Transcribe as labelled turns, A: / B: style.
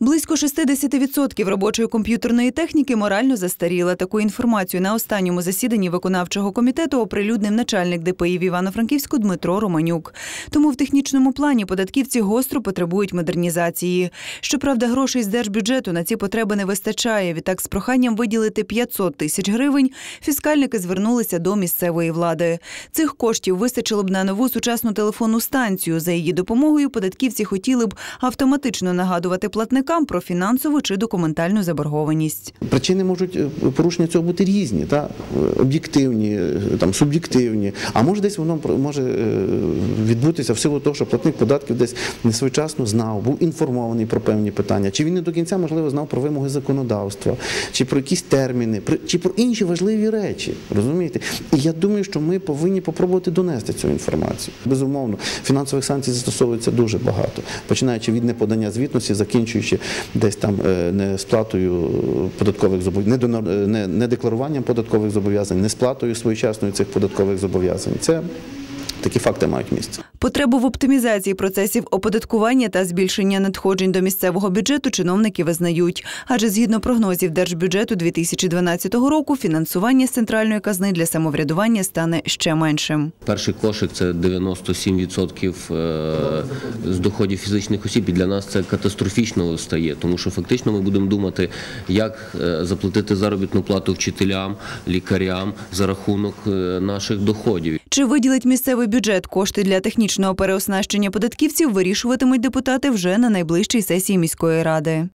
A: Близько 60% робочої комп'ютерної техніки морально застаріла. Таку інформацію на останньому засіданні виконавчого комітету оприлюднив начальник ДПІ в Івано-Франківську Дмитро Романюк. Тому в технічному плані податківці гостро потребують модернізації. Щоправда, грошей з держбюджету на ці потреби не вистачає. Відтак, з проханням виділити 500 тисяч гривень, фіскальники звернулися до місцевої влади. Цих коштів вистачило б на нову сучасну телефонну станцію. За її допомогою податківці хотіли б автоматично нагадувати платникам про фінансову чи документальну заборгованість.
B: Причини можуть е, порушення цього бути різні, та? об'єктивні, е, там, суб'єктивні. А може десь воно може е, відбутися в силу того, що платник податків десь не своєчасно знав, був інформований про певні питання, чи він не до кінця, можливо, знав про вимоги законодавства, чи про якісь терміни, чи про інші важливі речі. Розумієте? І я думаю, що ми повинні попробувати донести цю інформацію. Безумовно, фінансових санкцій застосовується дуже багато, починаючи від неподання звітності, закінчуючи десь там е, не сплатою податкових зобов'язань, е, не, не декларуванням податкових зобов'язань, не сплатою своєчасною цих податкових зобов'язань. Це такі факти мають місце.
A: Потребу в оптимізації процесів оподаткування та збільшення надходжень до місцевого бюджету чиновники визнають. Адже згідно прогнозів держбюджету 2012 року, фінансування з центральної казни для самоврядування стане ще меншим.
C: Перший кошик це 97% е, з доходів фізичних осіб. І для нас це катастрофічно стає, тому що фактично ми будемо думати, як е, заплатити заробітну плату вчителям, лікарям за рахунок е, наших доходів.
A: Чи виділить місцевий бюджет кошти для технічного переоснащення податківців, вирішуватимуть депутати вже на найближчій сесії міської ради.